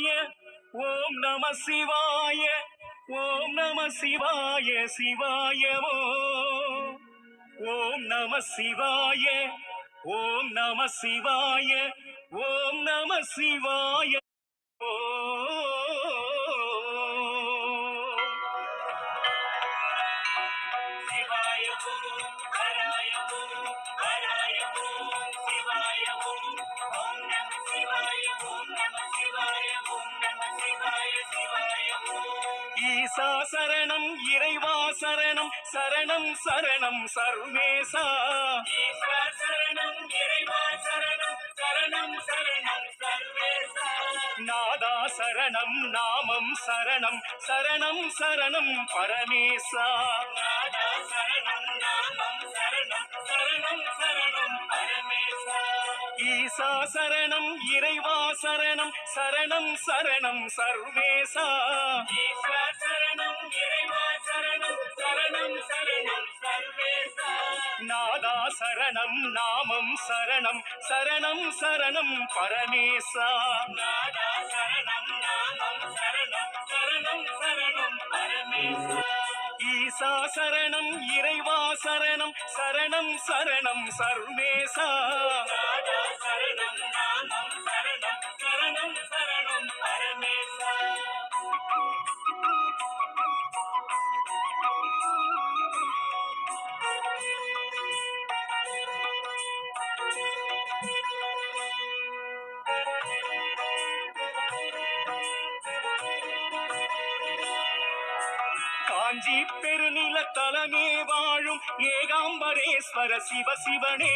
சிவாய ஓம் நம சிவாய ஓம் நம சிவாய சிவாய ஓம் நம சிவாய ஓம் நம சிவாய ஓம் நம சிவாய. ஓ சிவாய ஓம் ஈசா சரணம் இறைவா சரணம் சரணம் சரணம் சர்வேசா. ஈசா சரணம் இறைவா சரணம் சரணம் சரணம் சர்வேசா. நாதா சரணம் நாமம் சரணம் சரணம் சரணம் பரமேசா. நாதா சரணம் ஈசா சரணம் இறைவா சரணம் சரணம் சரணம் சர்வேசா ஈஸ்வர சரணம் இறைவா சரணம் சரணம் சரணம் சர்வேசா நாதா சரணம் நாமம் சரணம் சரணம் சரணம் பரமேசா நாதா சரணம் நாமம் சரணம் சரணம் சரணம் பரமேசா ஈசா சரணம் இறைவா சரணம் சரணம் சரணம் சர்வேசா காஞ்சி பெருநில தலமே வாழும் ஏகாம்பரேஸ்வர சிவ சிவனே.